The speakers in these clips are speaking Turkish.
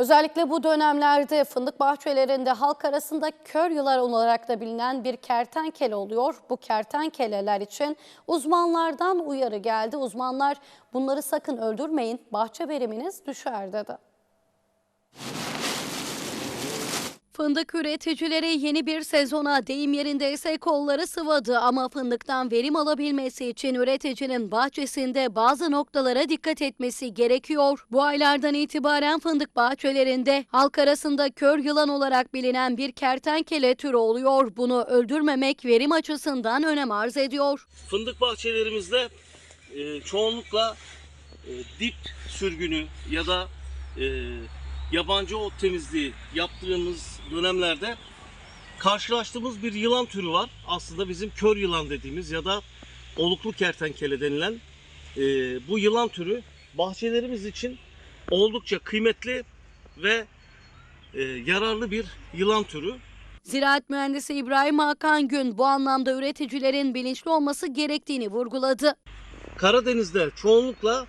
Özellikle bu dönemlerde fındık bahçelerinde halk arasında kör yılan olarak da bilinen bir kertenkele oluyor. Bu kertenkeleler için uzmanlardan uyarı geldi. Uzmanlar bunları sakın öldürmeyin, bahçe veriminiz düşer dedi. Fındık üreticileri yeni bir sezona deyim yerindeyse kolları sıvadı ama fındıktan verim alabilmesi için üreticinin bahçesinde bazı noktalara dikkat etmesi gerekiyor. Bu aylardan itibaren fındık bahçelerinde halk arasında kör yılan olarak bilinen bir kertenkele türü oluyor. Bunu öldürmemek verim açısından önem arz ediyor. Fındık bahçelerimizde e, çoğunlukla e, dip sürgünü ya da e, yabancı ot temizliği yaptığımız dönemlerde karşılaştığımız bir yılan türü var. Aslında bizim kör yılan dediğimiz ya da oluklu kertenkele denilen e, bu yılan türü bahçelerimiz için oldukça kıymetli ve e, yararlı bir yılan türü. Ziraat mühendisi İbrahim Hakan Gün bu anlamda üreticilerin bilinçli olması gerektiğini vurguladı. Karadeniz'de çoğunlukla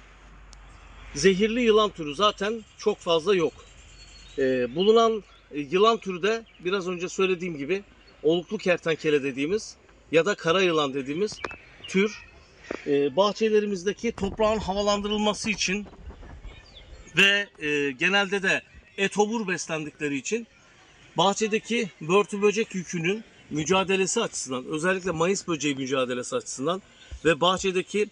zehirli yılan türü zaten çok fazla yok. Ee, bulunan e, yılan türü de biraz önce söylediğim gibi oluklu kertenkele dediğimiz ya da kara yılan dediğimiz tür. E, bahçelerimizdeki toprağın havalandırılması için ve e, genelde de etobur beslendikleri için bahçedeki börtü böcek yükünün mücadelesi açısından özellikle mayıs böceği mücadelesi açısından ve bahçedeki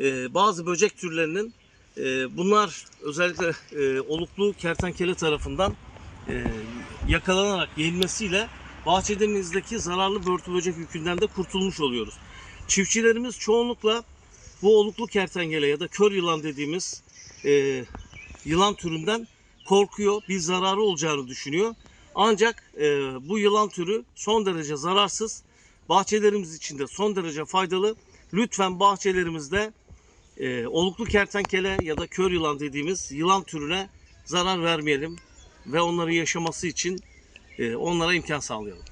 e, bazı böcek türlerinin e, bunlar özellikle e, oluklu kertenkele tarafından e, yakalanarak yenilmesiyle bahçemizdeki zararlı börtü böcek yükünden de kurtulmuş oluyoruz. Çiftçilerimiz çoğunlukla bu oluklu kertenkele ya da kör yılan dediğimiz e, yılan türünden korkuyor, bir zararı olacağını düşünüyor. Ancak e, bu yılan türü son derece zararsız, bahçelerimiz için de son derece faydalı. Lütfen bahçelerimizde e, oluklu kertenkele ya da kör yılan dediğimiz yılan türüne zarar vermeyelim ve onların yaşaması için e, onlara imkan sağlayalım.